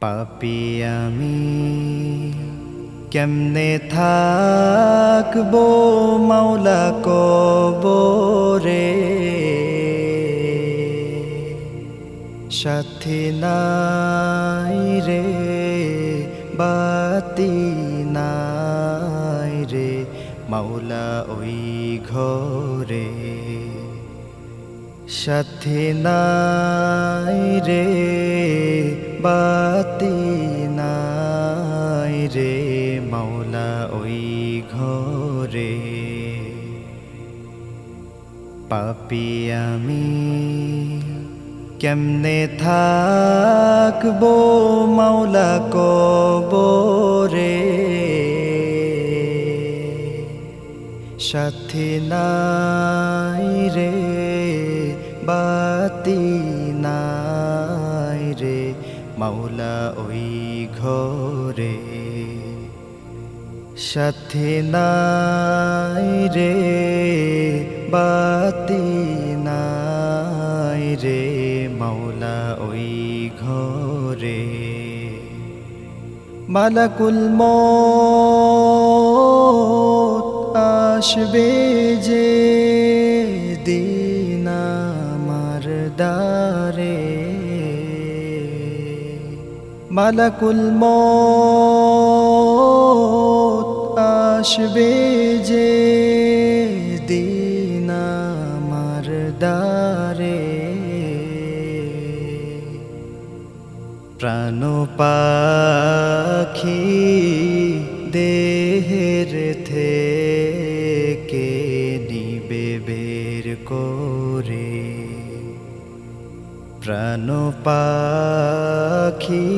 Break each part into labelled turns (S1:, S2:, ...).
S1: পাপি আমি। কেমনে থাকব মাওলা কবরে? সাথী নাই রে, বাতি নাই রে, মাওলা ওই ঘরে। সাথী নাই রে বাতি নাই রে মাওলা ওই ঘরে। পাপি আমি কেমনে থাকব মাওলা কবরে? সাথী নাই রে, বাতি নাই রে মাওলা ওই ঘরে। সাথী নাই রে, বাতি নাই রে মাওলা ওই ঘরে। মালাকুল আসবে যে দিন আমার দারে মালাকুল আসবে যে দিন আমার দারে প্রাণ পাখি দেহের প্রাণ পাখি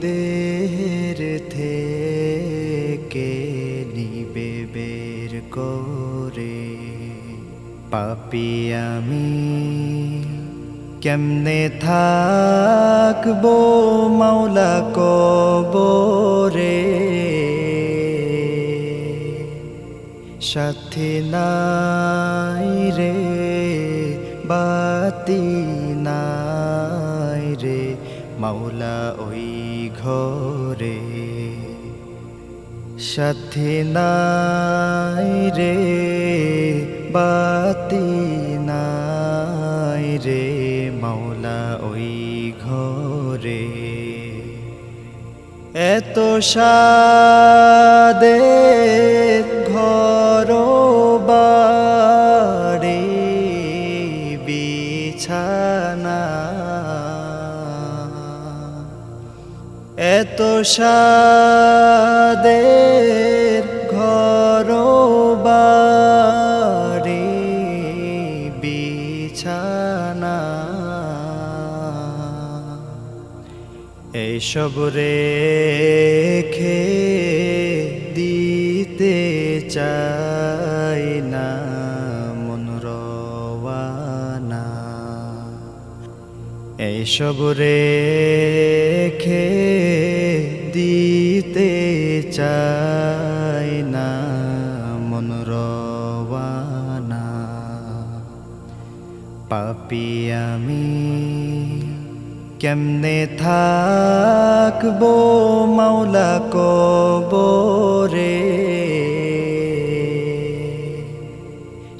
S1: দেহের থেকে নিবে বের করে। পাপি আমি কেমনে থাকব মাওলা কবরে? সাথী নাই রে বাতি মাওলা ওই ঘরে। সাথী নাই রে, বাতি নাই রে, মাওলা ওই ঘরে। এত সাদের ঘর এত সাদের ঘর বাড়ি বিছানা। এইসব রেখে দিতে চাই না মন রওয়ানা। এইসব রেখে দিতে চাই না, মন রওয়ানা। পাপি আমি কেমনে থাকব মাওলা কবরে?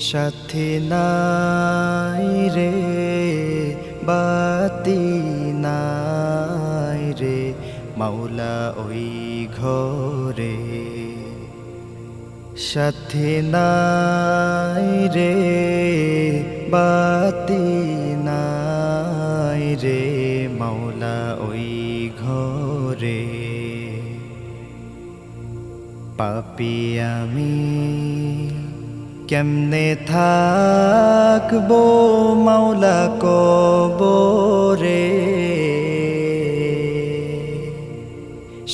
S1: সাথী নাই রে, বাতি নাই রে মাওলা ওই ঘরে। সাথী নাই রে, বাতি নাই রে, মাওলা ওই ঘরে। পাপি আমি কেমনে থাকব মাওলা কবরে?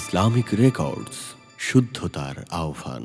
S2: ইসলামিক রেকর্ডস শুদ্ধতার আহ্বান।